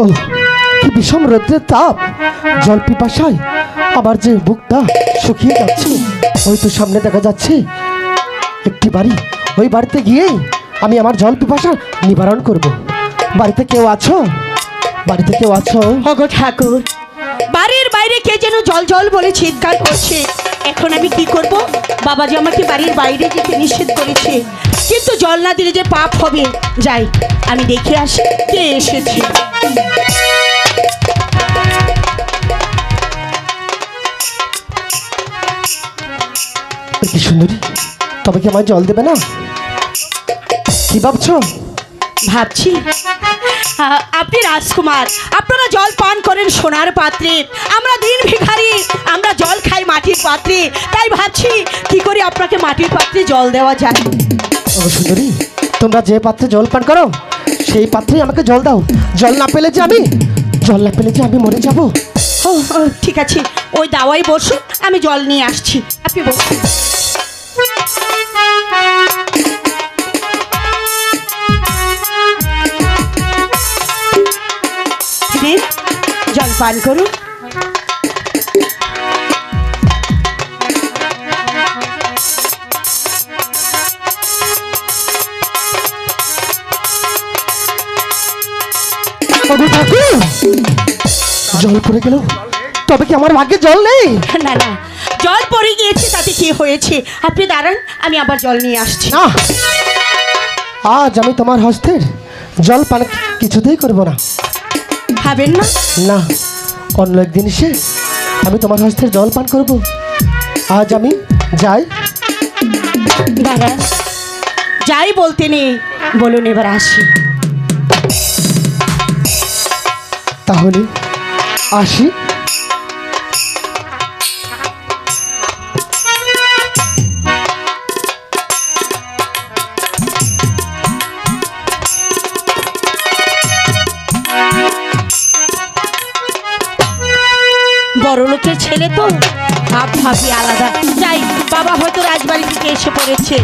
ও কি বিষম রৌদ্রের তাপ, জল পিপাসায় আবার যে বুকটা শুকিয়ে যাচ্ছে ওই তো সামনে দেখা যাচ্ছে একটি বাড়ি। ওই বাড়িতে গিয়েই আমি আমার জল পিপাসা নিবারণ করব। বাড়িতে কেউ আছো? বাড়িতে কেউ আছো? ওগো ঠাকুর, বাড়ির বাইরে কে যেন জল জল বলে চিৎকার করছে। এখন আমি কি করব? বাবা যে আমাকে বাড়ির বাইরে যেতে নিষেধ করেছে। কিন্তু জল না দিলে যে পাপ হবে, যাই, আমি দেখে আসি কে এসেছে। সুন্দরী, তবে কি আমায় জল দেবে না? কি ভাবছ? ভাবছি আপনি রাজকুমার আপনারা জল পান করেন সোনার পাত্রে আমরা দিন ভিখারি আমরা জল খাই মাটির পাত্রে তাই ভাবছি কি করে আপনাকে মাটির পাত্রে জল দেওয়া যায়? ও সুন্দরী তোমরা যে পাত্রে জল পান করো সেই পাত্রেই আমাকে জল দাও। জল না পেলে যে আমি জল না পেলে যে আমি মরে যাব। ও, ঠিক আছে ওই দাওয়াই বসুন আমি জল নিয়ে আসছি আপনি বসুন। পান করুন। জল পড়ে গেল। তবে কি আমার ভাগ্যে জল নেই? না না জল পড়ে গিয়েছে তাতে কি হয়েছে? আপনি দাঁড়ান আমি আবার জল নিয়ে আসছি। না আজ আমি তোমার হস্তের জল পান কিছুতেই করব না। খাবেন না? না। অন্য একদিন এসে আমি তোমার হস্তের জল পান করব। আজ আমি যাই। দাদা যাই বলতে নেই। বলুন এবার আসি। তাহলে আসি। ছেলে তো ভাব ভাবি আলাদা চাই বাবা হয়তো রাজবাড়ি থেকে এসে পড়েছে